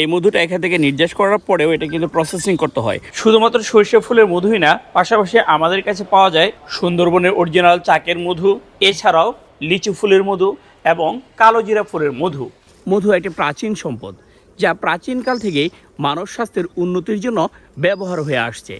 এই মধুটা এখান থেকে নির্যাস করার পরেও এটা কিন্তু প্রসেসিং করতে হয়। শুধুমাত্র সরিষা ফুলের মধুই না পাশাপাশি আমাদের কাছে পাওয়া যায় সুন্দরবনের অরিজিনাল চাকের মধু এছাড়াও লিচু ফুলের মধু এবং কালোজিরা ফুলের মধু। মধু একটি প্রাচীন সম্পদ যা প্রাচীনকাল থেকেই মানব স্বাস্থ্যের উন্নতির জন্য ব্যবহার হয়ে আসছে।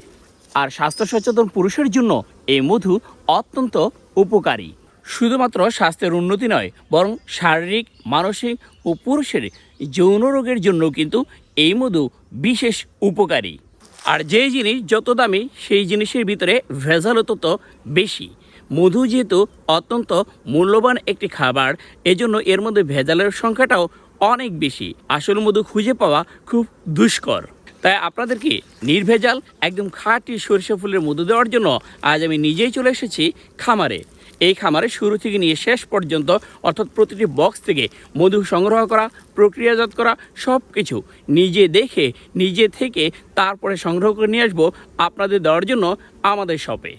আর স্বাস্থ্য সচেতন পুরুষের জন্য এই মধু অত্যন্ত উপকারী। শুধুমাত্র স্বাস্থ্যের উন্নতি নয় বরং শারীরিক মানসিক ও পুরুষের যৌন রোগের জন্য কিন্তু এই মধু বিশেষ উপকারী। আর যে জিনিস যত দামি, সেই জিনিসের ভিতরে ভেজালও তত বেশি। মধু যেহেতু অত্যন্ত মূল্যবান একটি খাবার, এজন্য এর মধ্যে ভেজালের সংখ্যাটাও অনেক বেশি। আসল মধু খুঁজে পাওয়া খুব দুষ্কর। তাই আপনাদেরকে নির্ভেজাল, একদম খাঁটি সরিষা ফুলের মধু দেওয়ার জন্য আজ আমি নিজেই চলে এসেছি খামারে। এই খামারে শুরু থেকে নিয়ে শেষ পর্যন্ত, অর্থাৎ প্রতিটি বক্স থেকে মধু সংগ্রহ করা, প্রক্রিয়াজাত করা সব কিছু নিজে দেখে, নিজে থেকে তারপরে সংগ্রহ করে নিয়ে আসব আপনাদের দেওয়ার জন্য আমাদের শপে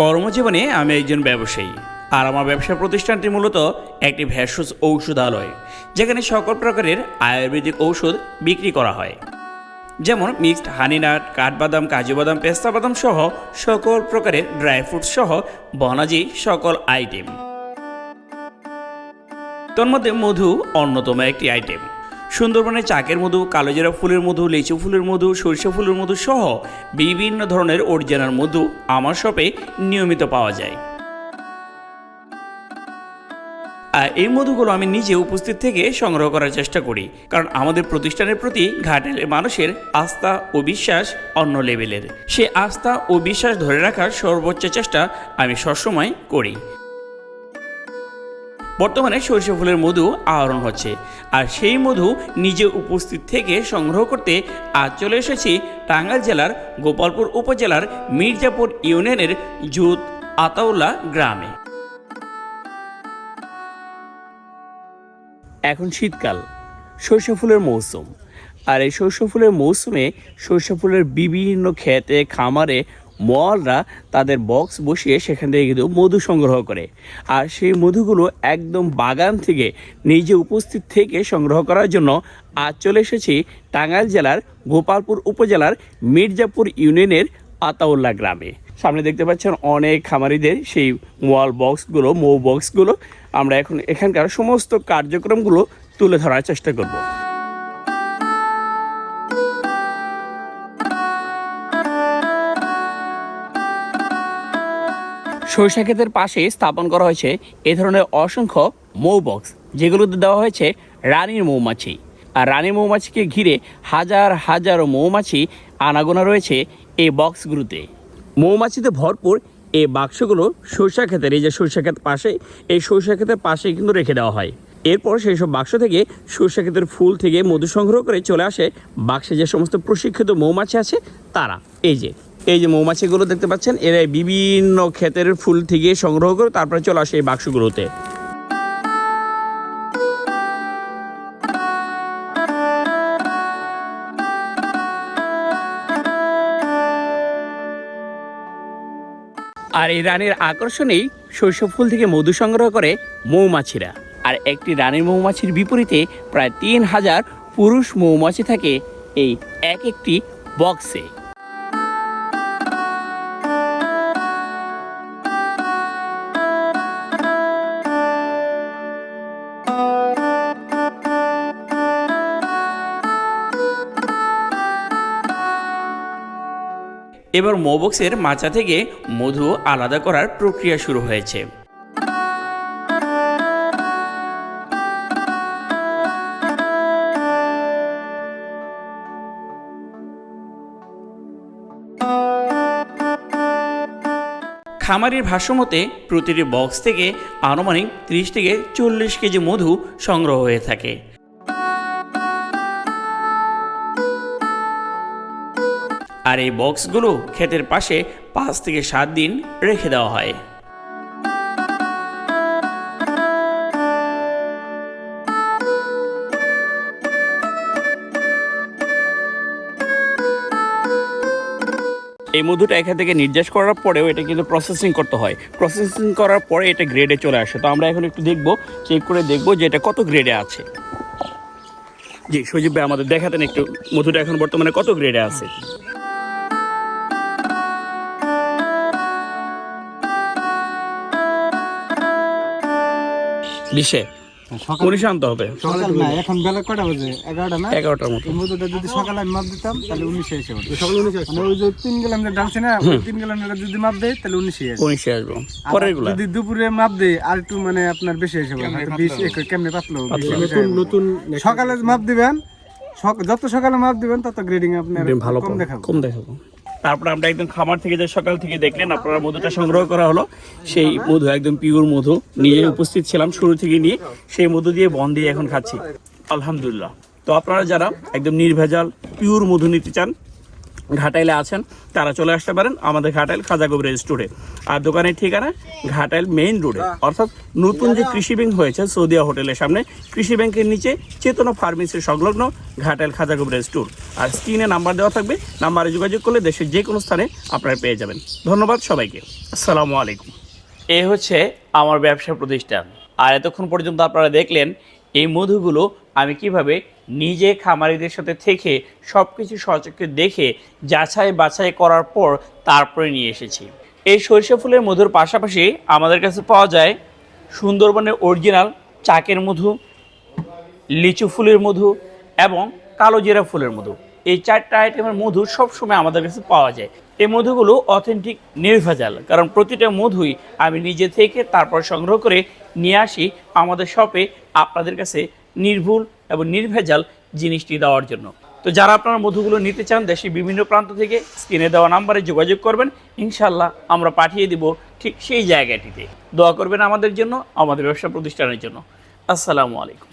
কর্মজীবনে আমি একজন ব্যবসায়ী। আর আমার ব্যবসা প্রতিষ্ঠানটি মূলত একটি ভেষজ ঔষধালয়, যেখানে সকল প্রকারের আয়ুর্বেদিক ঔষধ বিক্রি করা হয়। যেমন মিক্সড হানিনাট কাঠবাদাম, কাজু বাদাম, পেস্তা বাদাম সহ সকল প্রকারের ড্রাই ফ্রুট সহ বনাজি সকল আইটেম। তোর মধ্যে মধু অন্যতম একটি আইটেম। সুন্দরবনের চাকের মধু কালোজিরা ফুলের মধু, লিচু ফুলের মধু, সরিষা ফুলের মধু সহ বিভিন্ন ধরনের অরিজিনাল মধু আমার শপে নিয়মিত পাওয়া যায়। আর এই মধুগুলো আমি নিজে উপস্থিত থেকে সংগ্রহ করার চেষ্টা করি, কারণ আমাদের প্রতিষ্ঠানের প্রতি ঘাটের মানুষের আস্থা ও বিশ্বাস অন্য লেভেলের। সে আস্থা ও বিশ্বাস ধরে রাখার সর্বোচ্চ চেষ্টা আমি সবসময় করি। বর্তমানে সরিষা ফুলের মধু আহরণ হচ্ছে, আর সেই মধু নিজে উপস্থিত থেকে সংগ্রহ করতে আজ চলে এসেছি টাঙ্গাইল জেলার গোপালপুর উপজেলার মির্জাপুর ইউনিয়নের জুত আতাউল্লা গ্রামে। এখন শীতকাল, সরিষা ফুলের মৌসুম। আর এই সরিষা ফুলের মৌসুমে সরিষা ফুলের বিভিন্ন ক্ষেতে, খামারে মলরা তাদের বক্স বসিয়ে সেখান থেকে কিন্তু মধু সংগ্রহ করে। আর সেই মধুগুলো একদম বাগান থেকে, নিজে উপস্থিত থেকে সংগ্রহ করার জন্য আজ চলে এসেছি টাঙ্গাইল জেলার গোপালপুর উপজেলার মির্জাপুর ইউনিয়নের আতাউল্লাহ গ্রামে। সামনে দেখতে পাচ্ছেন অনেক খামারিদের সেই ওয়াল বক্সগুলো মৌ বক্সগুলো আমরা এখন এখানকার সমস্ত কার্যক্রমগুলো তুলে ধরার চেষ্টা করব। সরিষা ক্ষেতের পাশে স্থাপন করা হয়েছে এ ধরনের অসংখ্য মৌ বক্স, যেগুলোতে দেওয়া হয়েছে রানীর মৌমাছি। আর রানী মৌমাছিকে ঘিরে হাজার হাজার মৌমাছি আনাগোনা রয়েছে এই বক্সগুলোতে। মৌমাছিতে ভরপুর এই বাক্সগুলো সরিষা ক্ষেতের, এই যে সরিষা ক্ষেত পাশে, এই সরিষা ক্ষেতের পাশে কিন্তু রেখে দেওয়া হয়। এরপর সেই সব বাক্স থেকে সরিষা ক্ষেতের ফুল থেকে মধু সংগ্রহ করে চলে আসে বাক্সে যে সমস্ত প্রশিক্ষিত মৌমাছি আছে তারা। এই যে এই যে মৌমাছিগুলো দেখতে পাচ্ছেন এরা বিভিন্ন ক্ষেতের ফুল থেকে সংগ্রহ করে তারপরে চলে আসে এই বাক্সগুলোতে। আর এই রানীর আকর্ষণেই শৈশব ফুল থেকে মধু সংগ্রহ করে মৌমাছিরা। আর একটি রানীর মৌমাছির বিপরীতে প্রায় তিন হাজার পুরুষ মৌমাছি থাকে এই এক একটি বক্সে এবার মোবক্সের মাচা থেকে মধু আলাদা করার প্রক্রিয়া শুরু হয়েছে। খামারির ভাষ্যমতে, প্রতিটি বক্স থেকে আনুমানিক ত্রিশ থেকে চল্লিশ কেজি মধু সংগ্রহ হয়ে থাকে। আর এই বক্সগুলো ক্ষেতের পাশে পাঁচ থেকে সাত দিন রেখে দেওয়া হয়। এই মধুটা এখান থেকে নির্যাস করার পরেও এটা কিন্তু প্রসেসিং করতে হয়। প্রসেসিং করার পরে এটা গ্রেডে চলে আসে। তো আমরা এখন একটু দেখব চেক করে দেখব যে এটা কত গ্রেডে আছে। জি, সজীব ভাই, আমাদের দেখাতেন একটু মধুটা এখন বর্তমানে কত গ্রেডে আছে। বিশে। সকাল উনিশে আনতে হবে। এখন বেলা কটা বাজে? এগারোটা না? এগারোটার মতো। যদি সকালে আমি মাপ দিতাম তাহলে উনিশে এসে সকালে উনিশে মানে ওই যে তিন গেলাম যে ডালছে না তিন গেলাম যদি মাপ দেয় তাহলে উনিশে আসে উনিশে আসব। পরেরগুলা। যদি দুপুরে মাপ দেয় আর একটু মানে আপনার বেশি এসে বিশ এক কেমনে পাতলো? নতুন নতুন সকালে মাপ দিবেন যত সকালে মাপ দিবেন তত গ্রেডিং আপনার ভালো কম দেখাবো। কম দেখাবো। তারপরে আমরা একদম খামার থেকে যে সকাল থেকে দেখলেন, আপনারা মধুটা সংগ্রহ করা হলো। সেই মধু, একদম পিওর মধু। নিজে উপস্থিত ছিলাম শুরু থেকে নিয়ে, সেই মধু দিয়ে বন দিয়ে এখন খাচ্ছি। আলহামদুলিল্লাহ। তো আপনারা যারা একদম নির্ভেজাল পিওর মধু নিতে চান ঘাটাইলে আছেন, তারা চলে আসতে পারেন আমাদের ঘাটাইল খাজাগোবরে স্টোরে আর দোকানের ঠিকানা ঘাটাইল মেইন রোডে অর্থাৎ নতুন যে কৃষি ব্যাংক হয়েছে সৌদিয়া হোটেলের সামনে, কৃষি ব্যাংকের নিচে চেতনা ফার্মেসির সংলগ্ন ঘাটাইল খাজাগোবরে স্টোর আর স্ক্রিনে নাম্বার দেওয়া থাকবে নাম্বারে যোগাযোগ করলে দেশের যে কোনো স্থানে আপনারা পেয়ে যাবেন। ধন্যবাদ সবাইকে। আসসালামু আলাইকুম। এ হচ্ছে আমার ব্যবসা প্রতিষ্ঠান। আর এতক্ষণ পর্যন্ত আপনারা দেখলেন এই মধুগুলো আমি কীভাবে নিজে খামারিদের সাথে থেকে সব কিছু সচক্ষে দেখে যাচাই বাছাই করার পর তারপরে নিয়ে এসেছি। এই সরিষা ফুলের মধুর পাশাপাশি আমাদের কাছে পাওয়া যায় সুন্দরবনের অরিজিনাল চাকের মধু, লিচু ফুলের মধু এবং কালো জিরা ফুলের মধু। এই চারটা আইটেমের মধু সবসময় আমাদের কাছে পাওয়া যায়। এই মধুগুলো অথেন্টিক নির্ভেজাল, কারণ প্রতিটা মধুই আমি নিজে থেকে তারপর সংগ্রহ করে নিয়ে আসি আমাদের শপে আপনাদের কাছে নির্ভুল এবং নির্ভেজাল জিনিসটি দেওয়ার জন্য। তো যারা আপনারা মধুগুলো নিতে চান দেশের বিভিন্ন প্রান্ত থেকে স্ক্রিনে দেওয়া নাম্বারে যোগাযোগ করবেন। ইনশাল্লাহ আমরা পাঠিয়ে দিব ঠিক সেই জায়গাটিতে। দোয়া করবেন আমাদের জন্য, আমাদের ব্যবসা প্রতিষ্ঠানের জন্য। আসসালামু আলাইকুম।